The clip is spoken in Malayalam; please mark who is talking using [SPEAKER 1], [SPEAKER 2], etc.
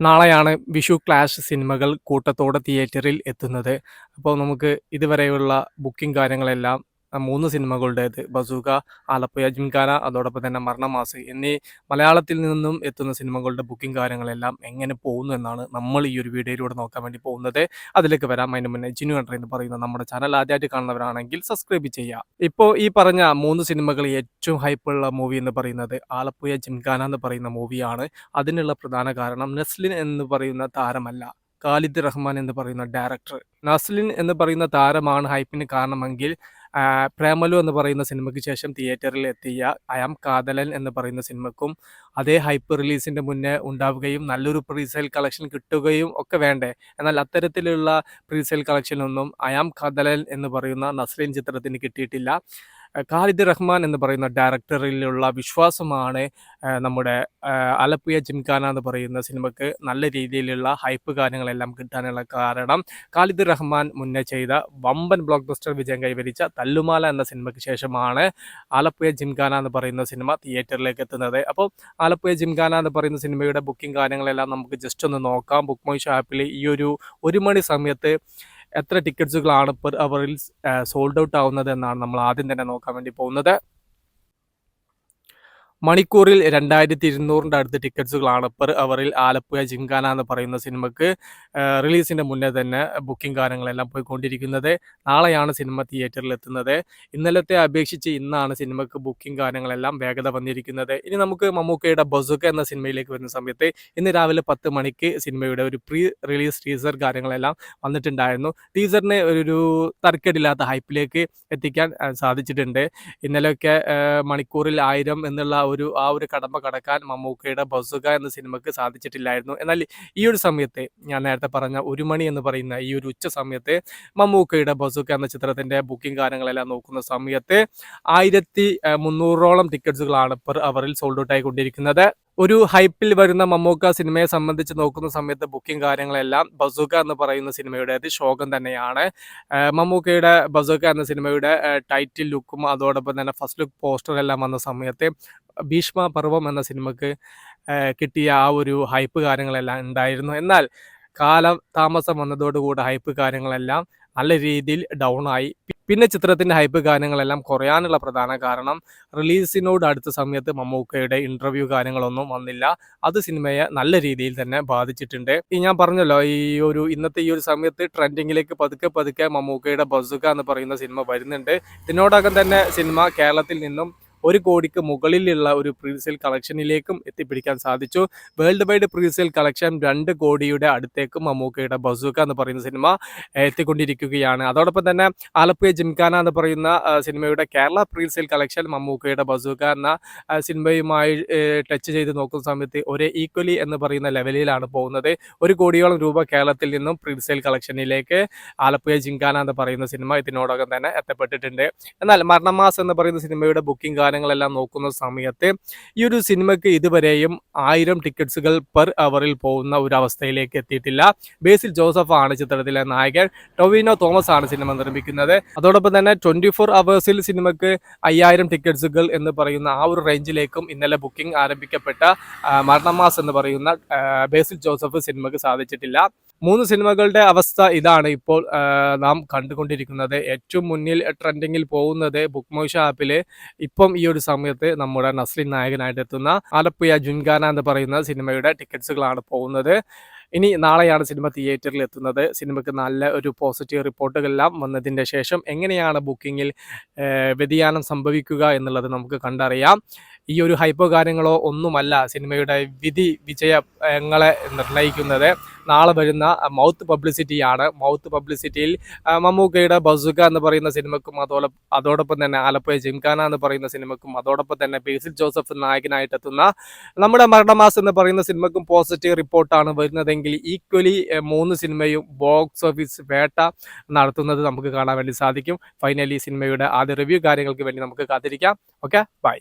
[SPEAKER 1] നാളെയാണ് വിഷു ക്ലാഷ് സിനിമകൾ കൂട്ടത്തോടെ തിയേറ്ററിൽ എത്തുന്നത്. അപ്പോൾ നമുക്ക് ഇതുവരെയുള്ള ബുക്കിംഗ് കാര്യങ്ങളെല്ലാം 3 സിനിമകളുടേത് ബസൂക, ആലപ്പുഴ ജിംഖാന അതോടൊപ്പം തന്നെ മരണമാസ് എന്നീ മലയാളത്തിൽ നിന്നും എത്തുന്ന സിനിമകളുടെ ബുക്കിംഗ് കാര്യങ്ങളെല്ലാം എങ്ങനെ പോകുന്നു എന്നാണ് നമ്മൾ ഈ ഒരു വീഡിയോയിലൂടെ നോക്കാൻ വേണ്ടി പോകുന്നത്. അതിലേക്ക് വരാം. അതിന് മുന്നേ ജിനു എൻട്രി എന്ന് പറയുന്ന നമ്മുടെ ചാനൽ ആദ്യമായിട്ട് കാണുന്നവരാണെങ്കിൽ സബ്സ്ക്രൈബ് ചെയ്യുക. ഇപ്പോൾ ഈ പറഞ്ഞ മൂന്ന് സിനിമകൾ ഏറ്റവും ഹൈപ്പുള്ള മൂവി എന്ന് പറയുന്നത് ആലപ്പുഴ ജിംഖാന എന്ന് പറയുന്ന മൂവിയാണ്. അതിനുള്ള പ്രധാന കാരണം നെസ്ലിൻ എന്ന് പറയുന്ന താരമല്ല. ഖാലിദ് റഹ്മാൻ എന്ന് പറയുന്ന ഡയറക്ടർ. നസ്ലിൻ എന്ന് പറയുന്ന താരമാണ് ഹൈപ്പിന് കാരണമെങ്കിൽ പ്രേമലു എന്ന് പറയുന്ന സിനിമയ്ക്ക് ശേഷം തിയേറ്ററിൽ എത്തിയ ഐ ആം കാതലൻ എന്ന് പറയുന്ന സിനിമക്കും അതേ ഹൈപ്പ് റിലീസിന്റെ മുന്നേ ഉണ്ടാവുകയും നല്ലൊരു പ്രീസെയിൽ കളക്ഷൻ കിട്ടുകയും ഒക്കെ വേണ്ടേ? എന്നാൽ അത്തരത്തിലുള്ള പ്രീസെയിൽ കളക്ഷനൊന്നും ഐ ആം കാതലൻ എന്ന് പറയുന്ന നസ്രീൻ ചിത്രത്തിന് കിട്ടിയിട്ടില്ല. ഖാലിദ് റഹ്മാൻ എന്ന് പറയുന്ന ഡയറക്ടറിലുള്ള വിശ്വാസമാണ് നമ്മുടെ അലപ്പിയ ജിംഖാന എന്ന് പറയുന്ന സിനിമയ്ക്ക് നല്ല രീതിയിലുള്ള ഹൈപ്പ് കാര്യങ്ങളെല്ലാം കിട്ടാനുള്ള കാരണം ഖാലിദ് റഹ്മാൻ മുന്നേ ചെയ്ത വമ്പൻ ബ്ലോക്ക് ബസ്റ്റർ വിജയം കൈവരിച്ച തല്ലുമാല എന്ന സിനിമയ്ക്ക് ശേഷമാണ് ആലപ്പുഴ ജിംഖാന എന്ന് പറയുന്ന സിനിമ തിയേറ്ററിലേക്ക് എത്തുന്നത്. അപ്പോൾ ആലപ്പുഴ ജിംഖാന എന്ന് പറയുന്ന സിനിമയുടെ ബുക്കിംഗ് കാര്യങ്ങളെല്ലാം നമുക്ക് ജസ്റ്റ് ഒന്ന് നോക്കാം. ബുക്ക് മൈ ആപ്പിൽ ഈ ഒരു ഒരു മണി സമയത്ത് എത്ര ടിക്കറ്റ്സുകളാണ് പെർ അവറിൽ സോൾഡ് ഔട്ട് ആവുന്നത് എന്നാണ് നമ്മൾ ആദ്യം തന്നെ നോക്കാൻ വേണ്ടി പോകുന്നത്. മണിക്കൂറിൽ 2200ന്റെ അടുത്ത് ടിക്കറ്റ്സുകളാണ് പെർ അവറിൽ ആലപ്പുഴ ജിങ്കാന എന്ന് പറയുന്ന സിനിമക്ക് റിലീസിന്റെ മുന്നേ തന്നെ ബുക്കിംഗ് കാര്യങ്ങളെല്ലാം പോയിക്കൊണ്ടിരിക്കുന്നത്. നാളെയാണ് സിനിമ തിയേറ്ററിൽ എത്തുന്നത്. ഇന്നലത്തെ അപേക്ഷിച്ച് ഇന്നാണ് സിനിമക്ക് ബുക്കിംഗ് കാര്യങ്ങളെല്ലാം വേഗത വന്നിരിക്കുന്നത്. ഇനി നമുക്ക് മമ്മൂക്കയുടെ ബസുക്ക എന്ന സിനിമയിലേക്ക് വരുന്ന സമയത്ത് ഇന്ന് രാവിലെ 10 മണിക്ക് സിനിമയുടെ ഒരു പ്രീ റിലീസ് ടീസർ കാര്യങ്ങളെല്ലാം വന്നിട്ടുണ്ടായിരുന്നു. ടീസറിനെ ഒരു തർക്കടില്ലാത്ത ഹൈപ്പിലേക്ക് എത്തിക്കാൻ സാധിച്ചിട്ടുണ്ട്. ഇന്നലെയൊക്കെ മണിക്കൂറിൽ ആയിരം എന്നുള്ള ഒരു ആ ഒരു കടമ്പ കടക്കാൻ മമ്മൂക്കയുടെ ബസുക എന്ന സിനിമക്ക് സാധിച്ചിട്ടില്ലായിരുന്നു. എന്നാൽ ഈ ഒരു സമയത്തെ ഞാൻ നേരത്തെ പറഞ്ഞ ഒരു മണി എന്ന് പറയുന്ന ഈ ഒരു ഉച്ച സമയത്തെ മമ്മൂക്കയുടെ ബസുക എന്ന ചിത്രത്തിന്റെ ബുക്കിംഗ് കാര്യങ്ങളെല്ലാം നോക്കുന്ന സമയത്ത് 1300ഓളം ടിക്കറ്റ്സുകളാണ് പെർ അവറിൽ സോൾഡ് ഔട്ട് ആയിക്കൊണ്ടിരിക്കുന്നത്. ഒരു ഹൈപ്പിൽ വരുന്ന മമ്മൂക്ക സിനിമയെ സംബന്ധിച്ച് നോക്കുന്ന സമയത്ത് ബുക്കിംഗ് കാര്യങ്ങളെല്ലാം ബസൂക്ക എന്ന് പറയുന്ന സിനിമയുടേത് ശോകം തന്നെയാണ്. മമ്മൂക്കയുടെ ബസൂക്ക എന്ന സിനിമയുടെ ടൈറ്റിൽ ലുക്കും അതോടൊപ്പം തന്നെ ഫസ്റ്റ് ലുക്ക് പോസ്റ്ററെല്ലാം വന്ന സമയത്ത് ഭീഷ്മ പർവം എന്ന സിനിമക്ക് കിട്ടിയ ആ ഒരു ഹൈപ്പ് കാര്യങ്ങളെല്ലാം ഉണ്ടായിരുന്നു. എന്നാൽ കാലം താമസം വന്നതോടുകൂടി ഹൈപ്പ് കാര്യങ്ങളെല്ലാം നല്ല രീതിയിൽ ഡൗൺ ആയി. പിന്നെ ചിത്രത്തിന്റെ ഹൈപ്പ് കാര്യങ്ങളെല്ലാം കുറയാനുള്ള പ്രധാന കാരണം റിലീസിനോട് അടുത്ത സമയത്ത് മമ്മൂക്കയുടെ ഇന്റർവ്യൂ കാര്യങ്ങളൊന്നും വന്നില്ല. അത് സിനിമയെ നല്ല രീതിയിൽ തന്നെ ബാധിച്ചിട്ടുണ്ട്. ഈ ഞാൻ പറഞ്ഞല്ലോ ഈ ഒരു ഇന്നത്തെ ഈ ഒരു സമയത്ത് ട്രെൻഡിങ്ങിലേക്ക് പതുക്കെ പതുക്കെ മമ്മൂക്കയുടെ ബസുക എന്ന് പറയുന്ന സിനിമ വരുന്നുണ്ട്. ഇതിനോടകം തന്നെ സിനിമ കേരളത്തിൽ നിന്നും 1 കോടിക്ക് മുകളിലുള്ള ഒരു പ്രീസെയിൽ കളക്ഷനിലേക്കും എത്തിപ്പിടിക്കാൻ സാധിച്ചു. വേൾഡ് വൈഡ് പ്രീസെയിൽ കളക്ഷൻ രണ്ട് കോടിയുടെ അടുത്തേക്കും മമ്മൂക്കയുടെ ബസൂക്ക എന്ന് പറയുന്ന സിനിമ എത്തിക്കൊണ്ടിരിക്കുകയാണ്. അതോടൊപ്പം തന്നെ ആലപ്പുഴ ജിംഖാന എന്ന് പറയുന്ന സിനിമയുടെ കേരള പ്രീസെയിൽ കളക്ഷൻ മമ്മൂക്കയുടെ ബസൂക്ക എന്ന സിനിമയുമായി ടച്ച് ചെയ്ത് നോക്കുന്ന സമയത്ത് ഒരേ ഈക്വലി എന്ന് പറയുന്ന ലെവലിലാണ് പോകുന്നത്. ഒരു കോടിയോളം രൂപ കേരളത്തിൽ നിന്നും പ്രീസെയിൽ കളക്ഷനിലേക്ക് ആലപ്പുഴ ജിംഖാന എന്ന് പറയുന്ന സിനിമ ഇതിനോടകം തന്നെ എത്തപ്പെട്ടിട്ടുണ്ട്. എന്നാൽ മരണമാസ് എന്ന് പറയുന്ന സിനിമയുടെ ബുക്കിംഗ് കാര്യങ്ങളെല്ലാം നോക്കുന്ന സമയത്ത് ഈ ഒരു സിനിമയ്ക്ക് ഇതുവരെയും ആയിരം ടിക്കറ്റ്സുകൾ പെർ അവറിൽ പോകുന്ന ഒരു അവസ്ഥയിലേക്ക് എത്തിയിട്ടില്ല. ബേസിൽ ജോസഫ് ആണ് ചിത്രത്തിലെ നായകൻ. ടൊവിനോ തോമസ് ആണ് സിനിമ നിർമ്മിക്കുന്നത്. അതോടൊപ്പം തന്നെ 24 അവേഴ്സിൽ സിനിമയ്ക്ക് 5000 ടിക്കറ്റ്സുകൾ എന്ന് പറയുന്ന ആ ഒരു റേഞ്ചിലേക്കും ഇന്നലെ ബുക്കിംഗ് ആരംഭിക്കപ്പെട്ട മരണമാസ് എന്ന് പറയുന്ന ബേസിൽ ജോസഫ് സിനിമയ്ക്ക് സാധിച്ചിട്ടില്ല. മൂന്ന് സിനിമകളുടെ അവസ്ഥ ഇതാണ് ഇപ്പോൾ നാം കണ്ടുകൊണ്ടിരിക്കുന്നത്. ഏറ്റവും മുന്നിൽ ട്രെൻഡിങ്ങിൽ പോകുന്നത് ബുക്ക് മൈ ഷോ ആപ്പിൽ ഇപ്പം ഈ ഒരു സമയത്ത് നമ്മുടെ നസ്ലിൻ നായകനായിട്ട് എത്തുന്ന ആലപ്പുഴ ജുൻഗാന എന്ന് പറയുന്ന സിനിമയുടെ ടിക്കറ്റ്സുകളാണ് പോകുന്നത്. ഇനി നാളെയാണ് സിനിമ തിയേറ്ററിൽ എത്തുന്നത്. സിനിമയ്ക്ക് നല്ല ഒരു പോസിറ്റീവ് റിപ്പോർട്ടുകളെല്ലാം വന്നതിന്റെ ശേഷം എങ്ങനെയാണ് ബുക്കിങ്ങിൽ വ്യതിയാനം സംഭവിക്കുക എന്നുള്ളത് നമുക്ക് കണ്ടറിയാം. ഈ ഒരു ഹൈപ്പോ കാര്യങ്ങളോ ഒന്നുമല്ല സിനിമയുടെ വിധി വിജയങ്ങളെ നിർണയിക്കുന്നത്. നാളെ വരുന്ന മൗത്ത് പബ്ലിസിറ്റിയാണ്. മൗത്ത് പബ്ലിസിറ്റിയിൽ മമ്മൂക്കയുടെ ബസുക എന്ന് പറയുന്ന സിനിമക്കും അതോടെ അതോടൊപ്പം തന്നെ ആലപ്പുഴ ജിംഖാന എന്ന് പറയുന്ന സിനിമക്കും അതോടൊപ്പം തന്നെ ബേസിൽ ജോസഫ് നായകനായിട്ട് എത്തുന്ന നമ്മുടെ മരണമാസ് എന്ന് പറയുന്ന സിനിമക്കും പോസിറ്റീവ് റിപ്പോർട്ടാണ് വരുന്നതെങ്കിൽ ഈക്വലി മൂന്ന് സിനിമയും ബോക്സ് ഓഫീസ് വേട്ട നടത്തുന്നത് നമുക്ക് കാണാൻ വേണ്ടി സാധിക്കും. ഫൈനലി സിനിമയുടെ ആദ്യ റിവ്യൂ കാര്യങ്ങൾക്ക് വേണ്ടി നമുക്ക് കാത്തിരിക്കാം. Okay bye.